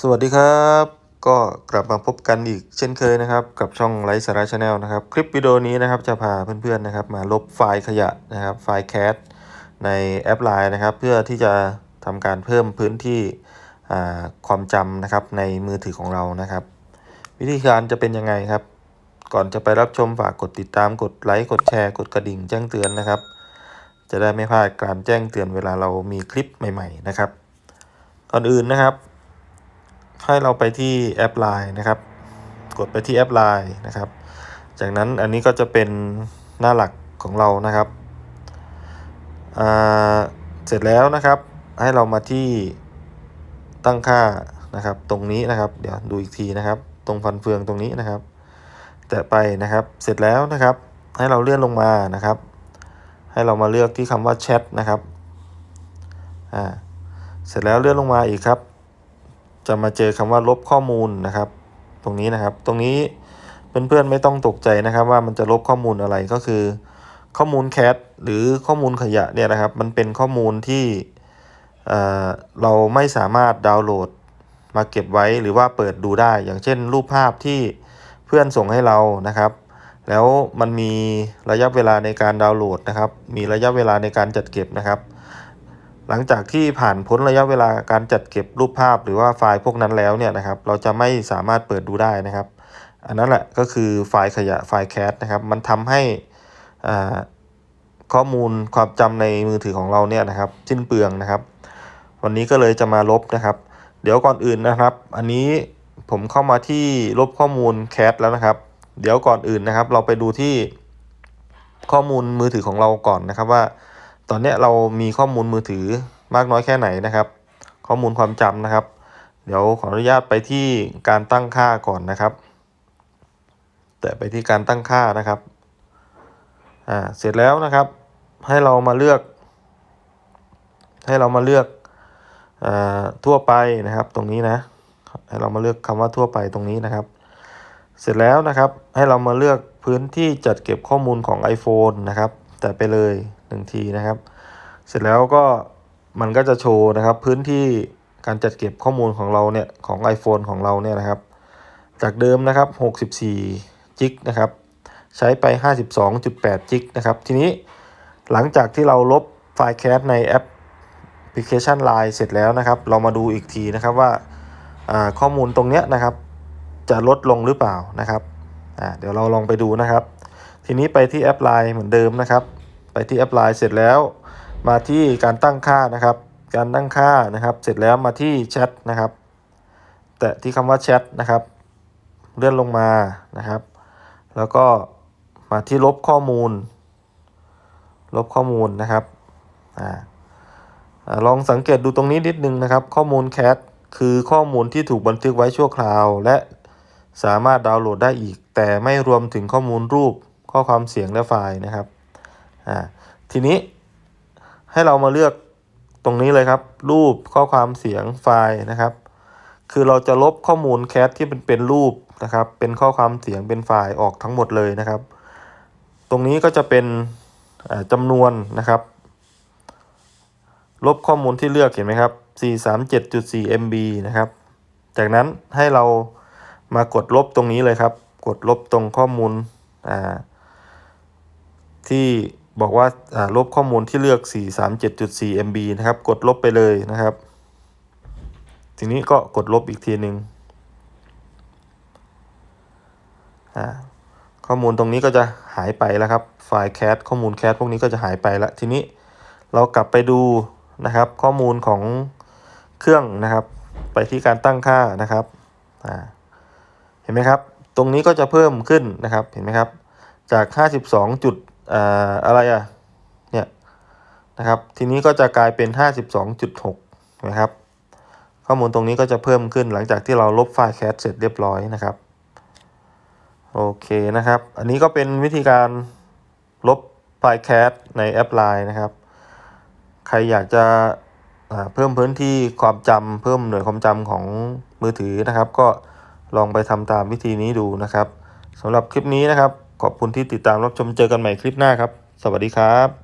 สวัสดีครับ ก็กลับมาพบกันอีกเช่นเคยนะครับ กับช่องไลฟ์สาระชาแนลนะครับ คลิปวิดีโอนี้นะครับจะพาเพื่อนๆนะครับ มาลบไฟล์ขยะนะครับไฟล์แคสในแอปไลน์นะครับ เพื่อที่จะทำการเพิ่มพื้นที่ความจำนะครับในมือถือของเรานะครับ วิธีการจะเป็นยังไงครับ ก่อนจะไปรับชมฝากกดติดตามกดไลค์กดแชร์ กดกระดิ่งแจ้งเตือนนะครับ จะได้ไม่พลาดการแจ้งเตือนเวลาเรามีคลิปใหม่ ๆ นะครับ ก่อนอื่นนะครับ ให้เราไปที่แอป Line นะครับ กดไปที่แอป Line นะครับ จากนั้นอันนี้ก็จะเป็นหน้าหลักของเรานะครับ เสร็จแล้วนะครับ ให้เรามาที่ตั้งค่านะครับ ตรงนี้นะครับ เดี๋ยวดูอีกทีนะครับ ตรงฟันเฟืองตรงนี้นะครับ แตะไปนะครับ เสร็จแล้วนะครับ ให้เราเลื่อนลงมานะครับ ให้เรามาเลือกที่คำว่าแชทนะครับ อ่า เสร็จแล้วเลื่อนลงมาอีกครับ จะมาเจอคำว่าลบข้อมูลนะครับ ตรงนี้นะครับ ตรงนี้เพื่อนๆไม่ต้องตกใจนะครับว่ามันจะลบข้อมูลอะไรก็คือ ข้อมูลแคทหรือข้อมูลขยะเนี่ยนะครับ มันเป็นข้อมูลที่เเราไม่สามารถดาวน์โหลดมาเก็บไว้หรือว่าเปิดดูได้ อย่างเช่น รูปภาพที่เพื่อนส่งให้เรานะครับ แล้วมันมีระยะเวลาในการดาวน์โหลดนะครับ มีระยะเวลาในการจัดเก็บนะครับ หลังจากที่ผ่านพ้นระยะเวลาการจัดเก็บรูปภาพหรือว่าไฟล์พวกนั้นแล้วเนี่ยนะครับ เราจะไม่สามารถเปิดดูได้นะครับ อันนั้นแหละก็คือไฟล์ขยะไฟล์แคสนะครับ มันทำให้ข้อมูลความจำในมือถือของเราเนี่ยนะครับสิ้นเปลืองนะครับ วันนี้ก็เลยจะมาลบนะครับ เดี๋ยวก่อนอื่นนะครับ อันนี้ผมเข้ามาที่ลบข้อมูลแคสแล้วนะครับ เดี๋ยวก่อนอื่นนะครับ เราไปดูที่ข้อมูลมือถือของเราก่อนนะครับว่า ตอนนี้เรามีข้อมูลมือถือมากน้อยแค่ไหนนะครับ ข้อมูลความจำนะครับ เดี๋ยวขออนุญาตไปที่การตั้งค่าก่อนนะครับ แต่ไปที่การตั้งค่านะครับอ่าเสร็จแล้วนะครับ ให้เรามาเลือก ให้เรามาเลือกอ่าทั่วไปนะครับตรงนี้นะให้เรามาเลือกคำว่าทั่วไปตรงนี้นะครับ เสร็จแล้วนะครับให้เรามาเลือกพื้นที่จัดเก็บข้อมูลของ iPhone นะครับ แต่ไปเลย หนึ่งทีนะครับ เสร็จแล้วก็มันก็จะโชว์นะครับพื้นที่การจัดเก็บข้อมูลของเราเนี่ยของ iPhone ของเราเนี่ยนะครับ จากเดิมนะครับ 64จิกนะครับใช้ไป 52.8จิกนะครับทีนี้หลังจากที่เราลบไฟล์แคสในแอปพลิเคชัน Line เสร็จแล้วนะครับ เรามาดูอีกทีนะครับว่าข้อมูลตรงเนี้ยนะครับ จะลดลงหรือเปล่านะครับเดี๋ยวเราลองไปดูนะครับ ทีนี้ไปที่แอป Line เหมือนเดิมนะครับ ไปที่แอป Line เสร็จแล้วมาที่การตั้งค่านะครับ การตั้งค่านะครับ เสร็จแล้วมาที่แชทนะครับ แตะที่คำว่าแชทนะครับ เลื่อนลงมานะครับ แล้วก็มาที่ลบข้อมูล ลบข้อมูลนะครับอ่าอ่าลองสังเกตดูตรงนี้นิดนึงนะครับ ข้อมูลแคทคือข้อมูลที่ถูกบันทึกไว้ชั่วคราว และสามารถดาวน์โหลดได้อีก แต่ไม่รวมถึงข้อมูลรูป ข้อความเสียงและไฟล์นะครับ อ่าทีนี้ให้เรามาเลือกตรงนี้เลยครับ รูปข้อความเสียงไฟล์นะครับ คือเราจะลบข้อมูลแคทที่เป็นเป็นรูปนะครับ เป็นข้อความเสียงเป็นไฟล์ออกทั้งหมดเลยนะครับ ตรงนี้ก็จะเป็นจำนวนนะครับ ลบข้อมูลที่เลือกเห็นไหมครับ 437.4 MB นะครับ จากนั้นให้เรามากดลบตรงนี้เลยครับ กดลบตรงข้อมูลที่ บอกว่าาลบข้อมูลที่เลือก 437.4 MB นะครับ กดลบไปเลยนะครับ ทีนี้ก็กดลบอีกทีหนึ่งอ่าข้อมูลตรงนี้ก็จะหายไปแล้วครับ ไฟล์แคสข้อมูลแคสพวกนี้ก็จะหายไปแล้ว ทีนี้เรากลับไปดูนะครับ ข้อมูลของเครื่องนะครับ ไปที่การตั้งค่านะครับเห็นไหมครับ ตรงนี้ก็จะเพิ่มขึ้นนะครับ เห็นไหมครับ จาก 52จุด อ่าอะไรอะเนี่ยนะครับทีนี้ก็จะกลายเป็น 52.6นะครับข้อมูลตรงนี้ก็จะเพิ่มขึ้นหลังจากที่เราลบไฟล์แคสเสร็จเรียบร้อยนะครับโอเคนะครับ อันนี้ก็เป็นวิธีการลบไฟล์แคสในแอป Line นะครับ ใครอยากจะเพิ่มพื้นที่ความจำเพิ่มหน่วยความจำของมือถือนะครับ ก็ลองไปทำตามวิธีนี้ดูนะครับสำหรับคลิปนี้นะครับ ขอบคุณที่ติดตามรับชมเจอกันใหม่คลิปหน้าครับ สวัสดีครับ